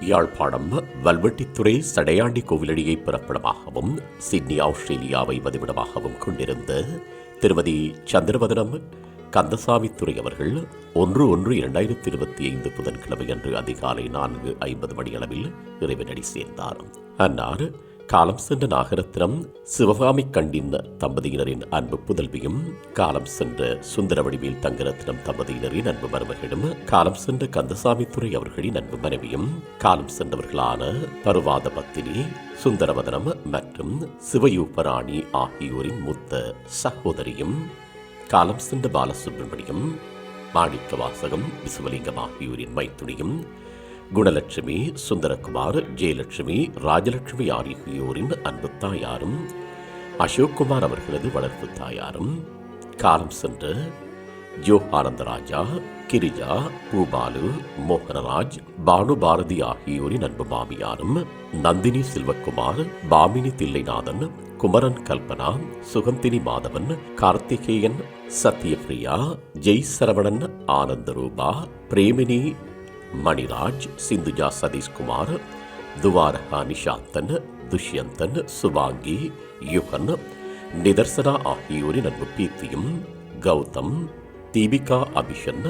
யாழ்ப்பாணம் வல்வெட்டித்துறை சடையாண்டி கோவிலடியை பிறப்பிடமாகவும் சிட்னி ஆஸ்திரேலியாவை வதிவிடமாகவும் கொண்டிருந்த திருமதி சந்திரவதனம் கந்தசாமி துறை அவர்கள் ஒன்று ஒன்று இரண்டாயிரத்தி இருபத்தி ஐந்து புதன்கிழமை அன்று அதிகாலை நான்கு ஐம்பது மணியளவில் இறைவனடி சேர்ந்தார். அன்னார் காலம் சென்ற நாகரத்னம் சிவகாமி கண்டின் தம்பதியினரின் அன்பு புதல்வியும் காலம் சென்ற சுந்தர வடிவேல் தங்கரத்னம் தம்பதியினரின் அன்பு மருமகளும் காலம் சென்ற கந்தசாமி துறை அவர்களின் அன்பு மனைவியும் காலம் சென்றவர்களான பருவாத பத்தினி சுந்தரவதனம் மற்றும் சிவயூபராணி ஆகியோரின் மூத்த சகோதரியும் காலம் சென்ற பாலசுப்ரமணியம் மாணிக்க வாசகம் விசுவலிங்கம் ஆகியோரின் மைத்துணியும் குணலட்சுமி சுந்தரகுமார் ஜெயலட்சுமி ராஜலட்சுமி ஆகியோரின் அன்பு தாயாரும் அசோக்குமார் அவர்களது வளர்ப்பு தாயாரும் காலம் சென்ற ஜோகானந்தராஜா கிரிஜா பூபாலு மோகனராஜ் பானு பாரதி ஆகியோரின் அன்பு மாமியாரும் நந்தினி செல்வக்குமார் பாமினி தில்லைநாதன் குமரன் கல்பனா சுகந்தினி மாதவன் கார்த்திகேயன் சத்யபிரியா ஜெய் சரவணன் ஆனந்தரூபா பிரேமினி மணிராஜ் சிந்துஜா சதீஷ்குமார் துவாரகா நிஷாந்தன் துஷ்யந்தன் சுவாங்கி யுகன் நிதர்சனா ஆகியோரின் அன்பு பீத்தியும் கௌதம் தீபிகா அபிஷன்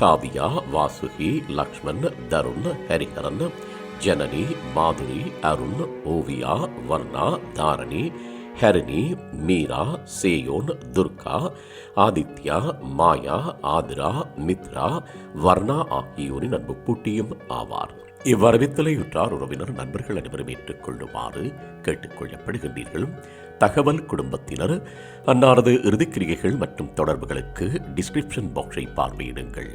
காவியா வாசுகி லக்ஷ்மண் தருண் ஹரிஹரன் ஜனனி மாதுரி அருண் ஓவியா வர்ணா தாரணி ஹரிணி மீரா சேயோன் துர்கா ஆதித்யா மாயா ஆதிரா மித்ரா வர்ணா ஆகியோரின் அன்பு பூட்டியும் ஆவார். இவ்வரவித்தலையுற்றார் உறவினர் நண்பர்கள் அனைவரும் ஏற்றுக்கொள்ளுமாறு கேட்டுக்கொள்ளப்படுகின்றீர்கள். தகவல் குடும்பத்தினர் அன்னாரது இறுதிக்கிரியைகள் மற்றும் தொடர்புகளுக்கு டிஸ்கிரிப்ஷன் பாக்ஸை பார்வையிடுங்கள்.